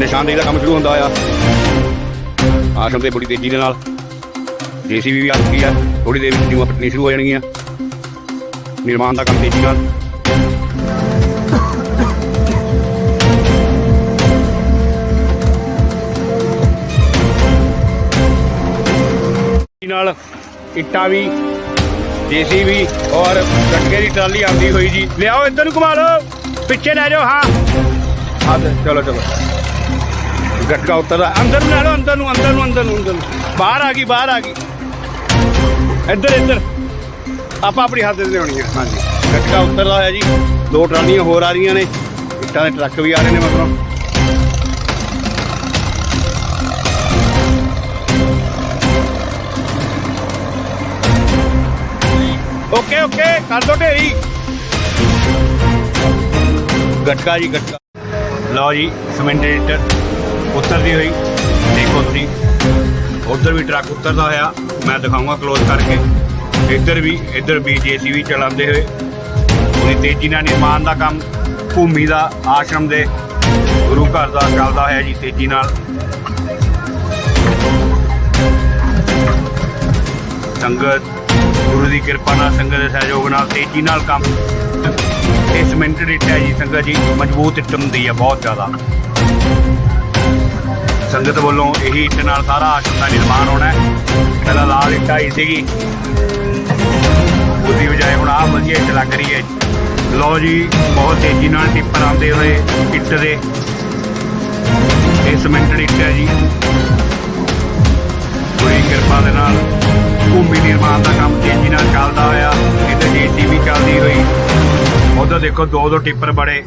ਨਿਸ਼ਾਨਦੇਹੀ ਦਾ ਕੰਮ ਸ਼ੁਰੂ ਹੁੰਦਾ ਆ। ਆਸ਼ਮ ਤੇ ਬੜੀ ਤੇਜ਼ੀ ਦੇ ਨਾਲ। ਜੀਸੀਬੀ ਵੀ ਆ ਚੁੱਕੀ ਆ। ਥੋੜੀ ਦੇਰ ਵਿੱਚ ਟੀਮਾਂ ਪੱਟਣੀ ਸ਼ੁਰੂ ਹੋ ਜਾਣਗੀਆਂ। ਨਿਰਮਾਣ ਦਾ ਕੰਮ ਤੇਜ਼ੀ ਨਾਲ। ਨਾਲ ਇੱਟਾਂ ਵੀ, ਜੀਸੀਬੀ ਔਰ ਗੱਟਕੇ ਦੀ ਟਰਾਲੀ ਆਉਂਦੀ ਹੋਈ ਜੀ। ਲਿਆਓ ਇੱਧਰ ਨੂੰ ਘੁਮਾ ਲਓ ਪਿੱਛੇ ਲੈ ਜਾਓ, ਹਾਂ। ਹਾਂ ਚਲੋ ਚਲੋ। ਗੱਟਕਾ ਉੱਤਰ ਅੰਦਰ ਨੂੰ ਲੈ ਅੰਦਰ ਨੂੰ ਅੰਦਰ ਨੂੰ ਅੰਦਰ ਨੂੰ ਅੰਦਰ ਨੂੰ। ਬਾਹਰ ਆ ਗਈ, ਬਾਹਰ ਆ ਗਈ। ਇੱਧਰ ਇੱਧਰ। ਆਪਾਂ ਆਪਣੀ ਹੱਥ ਤੇ ਲਿਆਉਣੀ ਹੈ ਹਾਂਜੀ। ਗੱਟਕਾ ਉੱਤਰਦਾ ਹੋਇਆ ਜੀ। ਦੋ ਟਰਾਲੀਆਂ ਹੋਰ ਆ ਰਹੀਆਂ ਨੇ। ਇੱਟਾਂ ਦੇ ਟਰੱਕ ਵੀ ਆ ਰਹੇ ਨੇ ਮਗਰੋਂ। Okay okay. ਕਰ ਦੋ ਢੇਰੀ। ਗਟਕਾ ਜੀ, ਗੱਟਕਾ। ਲਓ ਜੀ ਸਿਮੈਂਟੇਟਰ ਉਤਰਦੀ ਹੋਈ, ਦੇਖੋ ਤੁਸੀਂ। ਉਧਰ ਵੀ ਟਰੱਕ ਉਤਰਦਾ ਹੋਇਆ, ਮੈਂ ਦਿਖਾਉਂਗਾ ਕਲੋਜ਼ ਕਰਕੇ। ਇੱਧਰ ਵੀ ਇੱਧਰ ਵੀ ਜੀਸੀਬੀ ਚਲਾਉਂਦੇ ਹੋਏ। ਪੂਰੀ ਤੇਜ਼ੀ ਨਾਲ ਨਿਰਮਾਣ ਦਾ ਕੰਮ, ਭੂਮੀ ਦਾ ਆਸ਼ਰਮ ਦੇ ਗੁਰੂ ਘਰ ਦਾ ਚੱਲਦਾ ਹੋਇਆ ਜੀ, ਤੇਜ਼ੀ ਨਾਲ। ਸੰਗਤ, ਗੁਰੂ ਦੀ ਕਿਰਪਾ ਨਾਲ, ਸੰਗਤ ਦੇ ਸਹਿਯੋਗ ਨਾਲ, ਤੇਜ਼ੀ ਨਾਲ ਕੰਮ। ਇਹ ਸਿਮੈਂਟਡ ਇੱਟ ਹੈ ਜੀ, ਸੰਗਤ ਜੀ, ਮਜ਼ਬੂਤ ਇੱਟ ਹੁੰਦੀ ਹੈ ਬਹੁਤ ਜ਼ਿਆਦਾ। ਸੰਗਤ ਵੱਲੋਂ ਇਹੀ ਇੱਟ ਨਾਲ ਸਾਰਾ ਆਸ਼ਰਮ ਦਾ ਨਿਰਮਾਣ ਹੋਣਾ ਹੈ। ਪਹਿਲਾਂ ਲਾਲ ਇੱਟ ਆਈ ਸੀਗੀ। ਉਹਦੀ ਬਜਾਏ ਹੁਣ ਆਹ ਵਧੀਆ ਇੱਟ ਲੱਗ ਰਹੀ ਹੈ। ਲਓ ਜੀ, ਬਹੁਤ ਤੇਜ਼ੀ ਨਾਲ ਟਿੱਪਰ ਆਉਂਦੇ ਹੋਏ ਇੱਟ ਦੇ। ਇਹ ਸਿਮੈਂਟਡ ਇੱਟ ਹੈ ਜੀ। ਬੜੀ ਕਿਰਪਾ ਦੇ ਨਾਲ ਭੂਮੀ ਨਿਰਮਾਣ ਦਾ ਕੰਮ ਤੇਜ਼ੀ ਨਾਲ ਚੱਲਦਾ ਹੋਇਆ। ਇੱਥੇ ਜੀਸੀਬੀ ਚੱਲਦੀ ਹੋਈ। ਉਧਰ ਦੇਖੋ ਦੋ ਦੋ ਟਿੱਪਰ ਬੜੇ।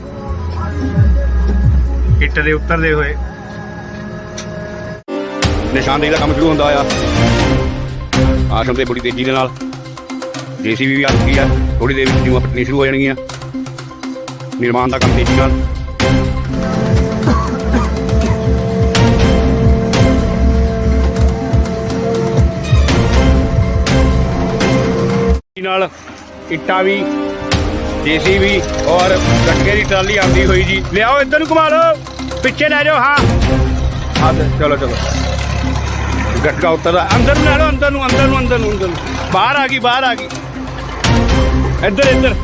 ਇੱਟ ਦੇ ਉਤਰਦੇ ਹੋਏ ਨਿਸ਼ਾਨਦੇਹੀ ਦਾ ਕੰਮ ਸ਼ੁਰੂ ਹੁੰਦਾ ਆ। ਆਸ਼ਰਮ ਤੇ ਬੜੀ ਤੇਜ਼ੀ ਦੇ ਨਾਲ। ਜੀਸੀਬੀ ਵੀ ਆ ਚੁੱਕੀ ਆ। ਥੋੜੀ ਦੇਰ ਵਿੱਚ ਟੀਮਾਂ ਪੱਟਣੀ ਸ਼ੁਰੂ ਹੋ ਜਾਣਗੀਆਂ। ਨਿਰਮਾਣ ਦਾ ਕੰਮ ਤੇਜ਼ੀ ਨਾਲ। ਨਾਲ ਇੱਟਾਂ ਵੀ, ਜੀਸੀਬੀ ਔਰ ਗੱਟਕੇ ਦੀ ਟਰਾਲੀ ਆਉਂਦੀ ਹੋਈ ਜੀ। ਲਿਆਓ ਇੱਧਰ ਨੂੰ ਘੁਮਾ ਲਓ। ਪਿੱਛੇ ਲੈ ਜਾਓ, ਹਾਂ। ਹਾਂ, ਚਲੋ ਚਲੋ। ਗੱਟਕਾ ਉੱਤਰ ਅੰਦਰ ਨੂੰ ਲੈ ਅੰਦਰ ਨੂੰ ਅੰਦਰ ਨੂੰ ਅੰਦਰ ਨੂੰ ਅੰਦਰ ਨੂੰ ਬਾਹਰ ਆ ਗਈ ਬਾਹਰ ਆ ਗਈ ਇੱਧਰ ਇੱਧਰ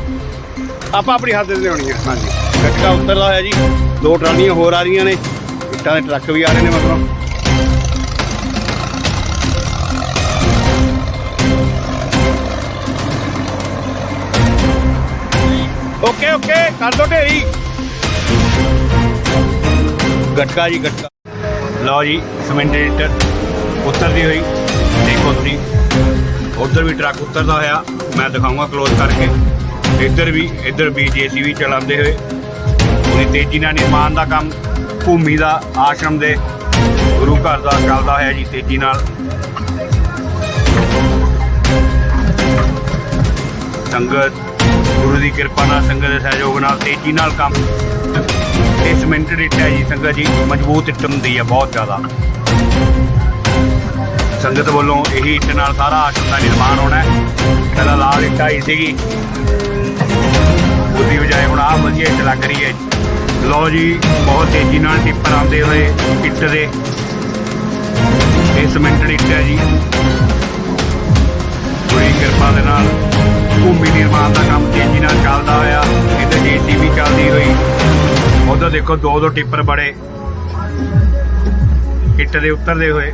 ਆਪਾਂ ਆਪਣੀ ਹੱਥ ਤੇ ਲਿਆਉਣੀ ਹੈ ਹਾਂਜੀ ਗੱਟਕਾ ਉੱਤਰਦਾ ਹੋਇਆ ਜੀ ਦੋ ਟਰਾਲੀਆਂ ਹੋਰ ਆ ਰਹੀਆਂ ਨੇ ਇੱਟਾਂ ਦੇ ਟਰੱਕ ਵੀ ਆ ਰਹੇ ਨੇ ਮਗਰੋਂ ਓਕੇ ਓਕੇ ਕਰ ਦੋ ਢੇਰੀ ਗਟਕਾ ਜੀ ਗਟਕਾ ਲਓ ਜੀ ਸਿਮੈਂਟੇਟਰ ਉਤਰਦੀ ਹੋਈ। ਦੇਖੋ ਤੁਸੀਂ। ਉਧਰ ਵੀ ਟਰੱਕ ਉਤਰਦਾ ਹੋਇਆ। ਮੈਂ ਦਿਖਾਉਂਗਾ ਕਲੋਜ਼ ਕਰਕੇ। ਇੱਧਰ ਵੀ ਇੱਧਰ ਵੀ ਜੀਸੀਬੀ ਚਲਾਉਂਦੇ ਹੋਏ। ਪੂਰੀ ਤੇਜ਼ੀ ਨਾਲ ਨਿਰਮਾਣ ਦਾ ਕੰਮ, ਭੂਮੀ ਦਾ ਆਸ਼ਰਮ ਦੇ ਗੁਰੂ ਘਰ ਦਾ ਚੱਲਦਾ ਹੋਇਆ ਜੀ ਤੇਜ਼ੀ ਨਾਲ। ਸੰਗਤ, ਗੁਰੂ ਦੀ ਕਿਰਪਾ ਨਾਲ ਸੰਗਤ ਦੇ ਸਹਿਯੋਗ ਨਾਲ ਤੇਜ਼ੀ ਨਾਲ ਕੰਮ। ਇਸ ਮਿੰਟ ਇੱਟ ਹੈ ਜੀ ਸੰਗਤ ਜੀ, ਮਜ਼ਬੂਤ ਇੱਟ ਹੁੰਦੀ ਹੈ, ਬਹੁਤ ਜ਼ਿਆਦਾ। ਸੰਗਤ ਵੱਲੋਂ ਇਹੀ ਇੱਟ ਨਾਲ ਸਾਰਾ ਆਸ਼ਰਮ ਦਾ ਨਿਰਮਾਣ ਹੋਣਾ ਹੈ। ਪਹਿਲਾਂ ਲਾਲ ਇੱਟ ਆਈ ਸੀਗੀ। ਉਹਦੀ ਬਜਾਏ ਹੁਣ ਆਹ ਵਧੀਆ ਇੱਟ ਲੱਗ ਰਹੀ ਹੈ। ਲਓ ਜੀ, ਬਹੁਤ ਤੇਜ਼ੀ ਨਾਲ ਟਿੱਪਰ ਆਉਂਦੇ ਹੋਏ ਇੱਟ ਦੇ। ਇਹ ਸਿਮੈਂਟਡ ਇੱਟ ਹੈ ਜੀ। ਬੜੀ ਕਿਰਪਾ ਦੇ ਨਾਲ ਭੂਮੀ ਨਿਰਮਾਣ ਦਾ ਕੰਮ ਤੇਜ਼ੀ ਨਾਲ ਚੱਲਦਾ ਹੋਇਆ। ਇੱਥੇ ਵੀ ਚੱਲਦੀ ਹੋਈ। ਉਧਰ ਦੇਖੋ ਦੋ ਦੋ ਟਿੱਪਰ ਬੜੇ। ਇੱਟ ਦੇ ਉਤਰਦੇ ਹੋਏ।